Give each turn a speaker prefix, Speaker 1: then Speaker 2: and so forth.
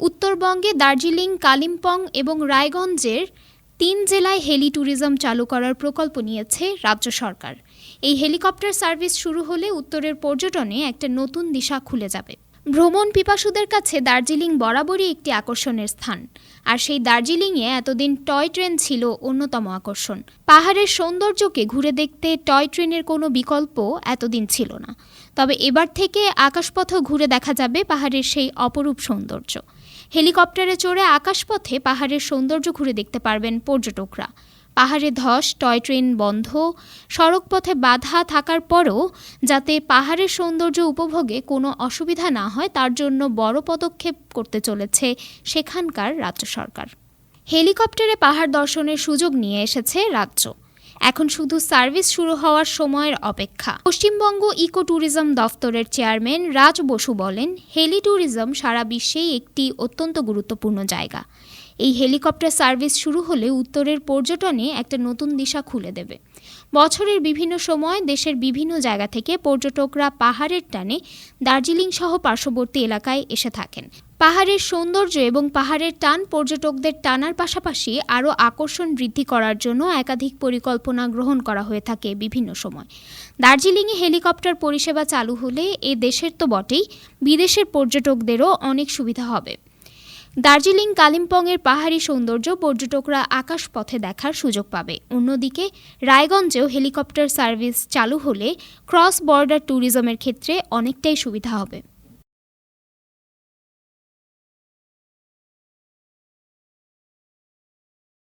Speaker 1: উত্তরবঙ্গে দার্জিলিং, কালিম্পং এবং রায়গঞ্জের তিন জেলায় হেলি ট্যুরিজম চালু করার প্রকল্প নিয়েছে রাজ্য সরকার। এই হেলিকপ্টার সার্ভিস শুরু হলে উত্তরের পর্যটনে একটা নতুন দিশা খুলে যাবে। ভ্রমণ পিপাসুদের কাছে দার্জিলিং বরাবরই একটি আকর্ষণের স্থান। আর সেই দার্জিলিংয়ে এতদিন টয় ট্রেন ছিল অন্যতম আকর্ষণ। পাহাড়ের সৌন্দর্যকে ঘুরে দেখতে টয় ট্রেনের কোনো বিকল্প এতদিন ছিল না। তবে এবার থেকে আকাশপথেও ঘুরে দেখা যাবে পাহাড়ের সেই অপরূপ সৌন্দর্য। হেলিকপ্টারে চড়ে আকাশপথে পাহাড়ের সৌন্দর্য ঘুরে দেখতে পারবেন পর্যটকরা। পাহাড়ে ধস, টয় ট্রেন বন্ধ, সড়কপথে বাধা থাকার পরও যাতে পাহাড়ের সৌন্দর্য উপভোগে কোনো অসুবিধা না হয়, তার জন্য বড় পদক্ষেপ করতে চলেছে সেখানকার রাজ্য সরকার। হেলিকপ্টারে পাহাড় দর্শনের সুযোগ নিয়ে এসেছে রাজ্য। এখন শুধু সার্ভিস শুরু হওয়ার সময়ের অপেক্ষা। পশ্চিমবঙ্গ ইকো ট্যুরিজম দফতরের চেয়ারম্যান রাজ বসু বলেন, হেলি ট্যুরিজম সারা বিশ্বেই একটি অত্যন্ত গুরুত্বপূর্ণ জায়গা। এই হেলিকপ্টার সার্ভিস শুরু হলে উত্তরের পর্যটনে একটা নতুন দিশা খুলে দেবে। বছরের বিভিন্ন সময় দেশের বিভিন্ন জায়গা থেকে পর্যটকরা পাহাড়ের টানে দার্জিলিং সহ পার্শ্ববর্তী এলাকায় এসে থাকেন। পাহাড়ের সৌন্দর্য এবং পাহাড়ের টান পর্যটকদের টানার পাশাপাশি আরও আকর্ষণ বৃদ্ধি করার জন্য একাধিক পরিকল্পনা গ্রহণ করা হয়ে থাকে বিভিন্ন সময়। দার্জিলিংয়ে হেলিকপ্টার পরিষেবা চালু হলে এ দেশের তো বটেই, বিদেশের পর্যটকদেরও অনেক সুবিধা হবে। দার্জিলিং কালিম্পংয়ের পাহাড়ি সৌন্দর্য পর্যটকরা আকাশপথে দেখার সুযোগ পাবে। অন্যদিকে, রায়গঞ্জেও হেলিকপ্টার সার্ভিস চালু হলে ক্রস বর্ডার ট্যুরিজমের ক্ষেত্রে অনেকটাই সুবিধা হবে।